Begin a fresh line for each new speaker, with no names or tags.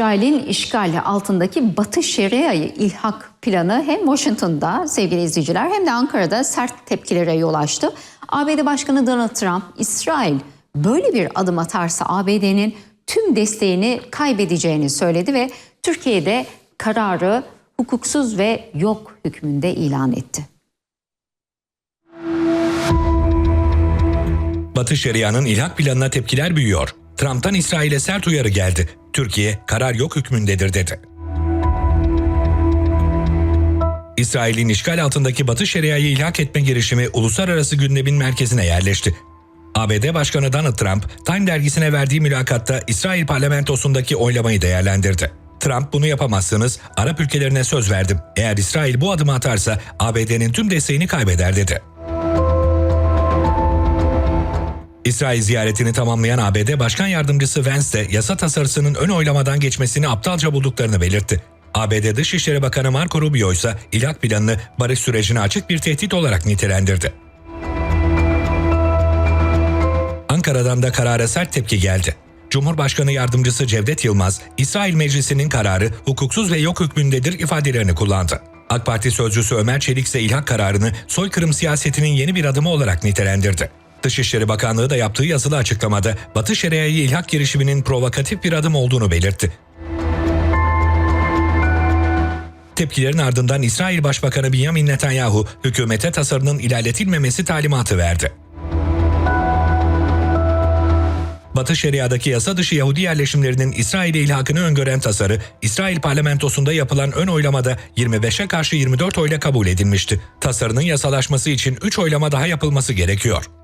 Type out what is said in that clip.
İsrail'in işgali altındaki Batı Şeria'yı ilhak planı hem Washington'da sevgili izleyiciler hem de Ankara'da sert tepkilere yol açtı. ABD Başkanı Donald Trump, İsrail böyle bir adım atarsa ABD'nin tüm desteğini kaybedeceğini söyledi ve Türkiye'de kararı hukuksuz ve yok hükmünde ilan etti.
Batı Şeria'nın ilhak planına tepkiler büyüyor. Trump'tan İsrail'e sert uyarı geldi. Türkiye karar yok hükmündedir dedi. İsrail'in işgal altındaki Batı Şeria'yı ilhak etme girişimi uluslararası gündemin merkezine yerleşti. ABD Başkanı Donald Trump, Time dergisine verdiği mülakatta İsrail parlamentosundaki oylamayı değerlendirdi. Trump bunu yapamazsınız, Arap ülkelerine söz verdim. Eğer İsrail bu adımı atarsa ABD'nin tüm desteğini kaybeder dedi. İsrail ziyaretini tamamlayan ABD Başkan Yardımcısı Vance de yasa tasarısının ön oylamadan geçmesini aptalca bulduklarını belirtti. ABD Dışişleri Bakanı Marco Rubio ise ilhak planını barış sürecine açık bir tehdit olarak nitelendirdi. Ankara'dan da karara sert tepki geldi. Cumhurbaşkanı Yardımcısı Cevdet Yılmaz, İsrail Meclisi'nin kararı hukuksuz ve yok hükmündedir ifadelerini kullandı. AK Parti sözcüsü Ömer Çelik ise ilhak kararını soykırım siyasetinin yeni bir adımı olarak nitelendirdi. Dışişleri Bakanlığı da yaptığı yazılı açıklamada Batı Şeria'yı ilhak girişiminin provokatif bir adım olduğunu belirtti. Tepkilerin ardından İsrail Başbakanı Benjamin Netanyahu hükümete tasarının ilerletilmemesi talimatı verdi. Batı Şeria'daki yasa dışı Yahudi yerleşimlerinin İsrail'e ilhakını öngören tasarı, İsrail parlamentosunda yapılan ön oylamada 25'e karşı 24 oyla kabul edilmişti. Tasarının yasalaşması için 3 oylama daha yapılması gerekiyor.